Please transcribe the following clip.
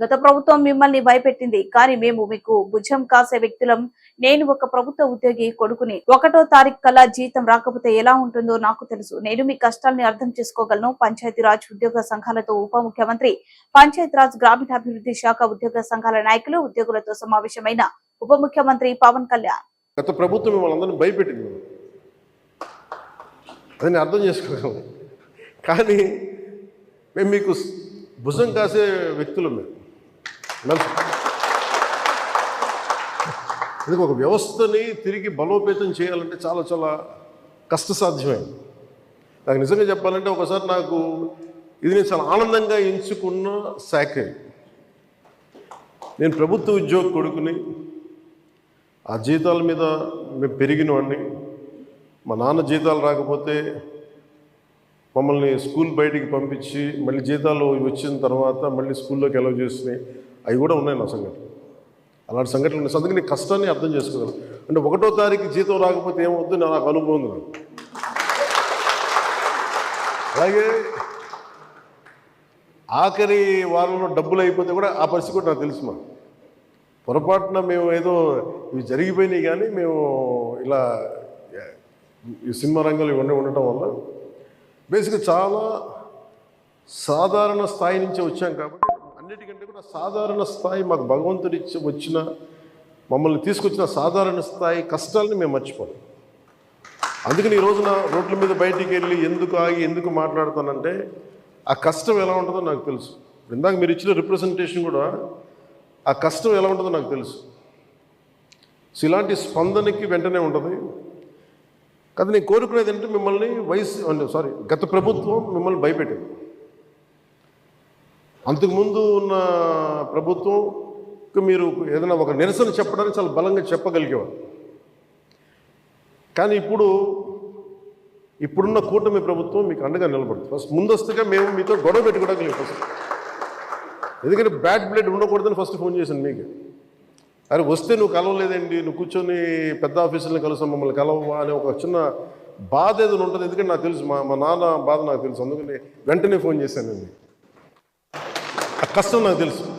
గత ప్రభుత్వం మిమ్మల్ని భయపెట్టింది కానీ మేము మీకు భుజం కాసే వ్యక్తులం. నేను ఒక ప్రభుత్వ ఉద్యోగి కొడుకుని. ఒకటో తారీఖు కల్లా జీతం రాకపోతే ఎలా ఉంటుందో నాకు తెలుసు. నేను మీ కష్టాల్ని అర్థం చేసుకోగలను. పంచాయతీరాజ్ ఉద్యోగ సంఘాలతో ఉప ముఖ్యమంత్రి పంచాయతీరాజ్ గ్రామీణాభివృద్ధి శాఖ ఉద్యోగ సంఘాల నాయకులు ఉద్యోగులతో సమావేశమైన ఉప ముఖ్యమంత్రి పవన్ కళ్యాణ్. గత ప్రభుత్వం మిమ్మల్ని భయపెట్టింది. అది అర్థం చేసుకోగలం. కానీ మేము మీకు భుజం కాసే వ్యక్తులు మేము. నలుసు. ఇది ఒక వ్యవస్థని తిరిగి బలోపేతం చేయాలంటే చాలా చాలా కష్టసాధ్యమైంది. నాకు నిజంగా చెప్పాలంటే ఒకసారి నాకు ఇది నేను చాలా ఆనందంగా ఎంచుకున్న శాఖ. నేను ప్రభుత్వ ఉద్యోగ కొడుకుని ఆ జీతాల మీద మేము పెరిగిన వాడిని మా నాన్న జీతాలు రాకపోతే మమ్మల్ని స్కూల్ బయటికి పంపించి మళ్ళీ జీతాలు వచ్చిన తర్వాత మళ్ళీ స్కూల్లోకి ఎలవ్ చేసినాయి. అవి కూడా ఉన్నాయి నా సంఘటన అలాంటి సంఘటనలు ఉన్నాయి. అందుకే నేను కష్టాన్ని అర్థం చేసుకోగలను. అంటే ఒకటో తారీఖు జీతం రాకపోతే ఏమవుద్దు నాకు అనుభవం ఉంది అలాగే ఆఖరి వారంలో డబ్బులు అయిపోతే కూడా ఆ పరిస్థితి కూడా నాకు తెలుసు మా పొరపాటున మేము ఏదో ఇవి జరిగిపోయినాయి కానీ మేము ఇలా ఈ సినిమా రంగంలో ఇవన్నీ ఉండటం వల్ల బేసిక్గా చాలా సాధారణ స్థాయి నుంచి వచ్చాం కాబట్టి అన్నిటికంటే కూడా సాధారణ స్థాయి మాకు భగవంతుడి వచ్చిన మమ్మల్ని తీసుకొచ్చిన సాధారణ స్థాయి కష్టాలని మేము మర్చిపోం. అందుకని ఈ రోజున రోడ్ల మీద బయటికి వెళ్ళి ఎందుకు ఆగి ఎందుకు మాట్లాడుతానంటే ఆ కష్టం ఎలా ఉంటుందో నాకు తెలుసు. ఇందాక మీరు ఇచ్చిన రిప్రజెంటేషన్ కూడా ఆ కష్టం ఎలా ఉంటుందో నాకు తెలుసు. సో ఇలాంటి స్పందనకి వెంటనే ఉంటుంది. కదా నేను కోరుకునేది ఏంటంటే మిమ్మల్ని వయసు సారీ గత ప్రభుత్వం మిమ్మల్ని భయపెట్టింది. అంతకుముందు ఉన్న ప్రభుత్వం మీరు ఏదైనా ఒక నిరసన చెప్పడానికి చాలా బలంగా చెప్పగలిగేవారు. కానీ ఇప్పుడు ఇప్పుడున్న కూటమి ప్రభుత్వం మీకు అండగా నిలబడుతుంది. ఫస్ట్ ముందస్తుగా మేము మీతో గొడవ పెట్టుకోవడానికి ఫస్ట్. ఎందుకంటే బ్యాడ్ బ్లడ్ ఉండకూడదని ఫస్ట్ ఫోన్ చేశాను మీకు. అరే వస్తే నువ్వు కలవలేదండి నువ్వు కూర్చొని పెద్ద ఆఫీసులను కలుస్తాం మమ్మల్ని కలవవా అనే ఒక చిన్న బాధ ఏదైనా ఉంటుంది. ఎందుకంటే నాకు తెలుసు మా మా నాన్న బాధ నాకు తెలుసు. అందుకని వెంటనే ఫోన్ చేశానండి ఆ కష్టం నాకు తెలుసు.